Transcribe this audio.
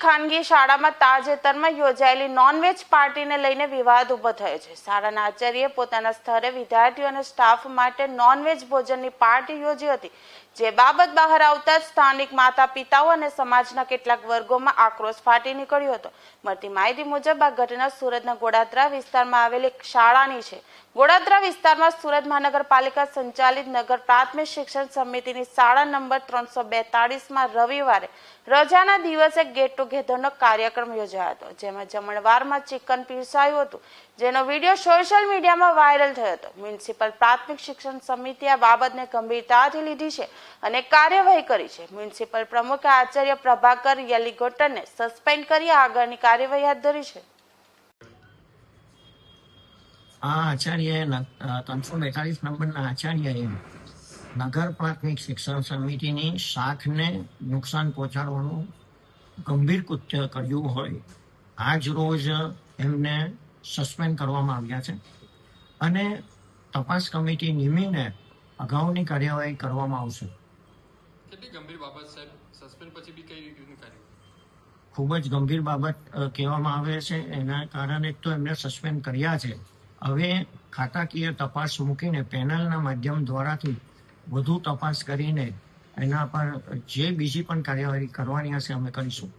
સરકારી શાળામાં તાજેતરમાં યોજાયેલી નોનવેજ પાર્ટીને લઈને વિવાદ ઊભો થયો છે. શાળાના આચાર્યએ પોતાના સ્તરે વિદ્યાર્થીઓ અને સ્ટાફ માટે નોનવેજ ભોજનની પાર્ટી યોજી હતી, જે બાબત બહાર આવતા સ્થાનિક માતા પિતાઓ અને સમાજના કેટલાક વર્ગોમાં આક્રોશ ફાટી નીકળ્યો હતો. મળતી માહિતી મુજબ, આ ઘટના સુરતના ગોડાદરા વિસ્તારમાં આવેલી શાળાની છે. ગોડાદરા વિસ્તારમાં સુરત મહાનગરપાલિકા સંચાલિત નગર પ્રાથમિક શિક્ષણ સમિતિની શાળા નંબર ત્રણસો બેતાળીસમાં રવિવારે રજાના દિવસે ગેટ ટુગેધરનો કાર્યક્રમ યોજાયો હતો, જેમાં જમણવારમાં ચિકન પીરસાયું હતું, જેનો વીડિયો સોશિયલ મીડિયામાં વાયરલ થયો હતો. મ્યુનિસિપલ પ્રાથમિક શિક્ષણ સમિતિએ આ બાબતને ગંભીરતાથી લીધી છે અને કાર્યવાહી કરી છે. મ્યુનિસિપલ પ્રમુખે આચાર્ય પ્રભાકર યલીગોટરને સસ્પેન્ડ કરી આગળની કાર્યવાહી હાથ ધરી છે. આ આચાર્ય ત્રણસો બેતાલીસ નંબરના આચાર્યએ નગર પ્રાથમિક શિક્ષણ સમિતિની શાખને નુકસાન પહોંચાડવાનું ગંભીર કૃત્ય કર્યું હોય આજ રોજ એમને સસ્પેન્ડ કરવામાં આવ્યા છે. અને તપાસ કમિટી નિમીને અગાઉની કાર્યવાહી કરવામાં આવશે. કેટલી ગંભીર બાબત સાહેબ? સસ્પેન્ડ પછી બી કઈ રીતનું ખૂબ જ ગંભીર બાબત કહેવામાં આવે છે. એના કારણે તો એમને સસ્પેન્ડ કર્યા છે. હવે ખાતાકીય તપાસ મૂકીને પેનલના માધ્યમ દ્વારાથી વધુ તપાસ કરીને એના પર જે બીજી પણ કાર્યવાહી કરવાની હશે અમે કરીશું.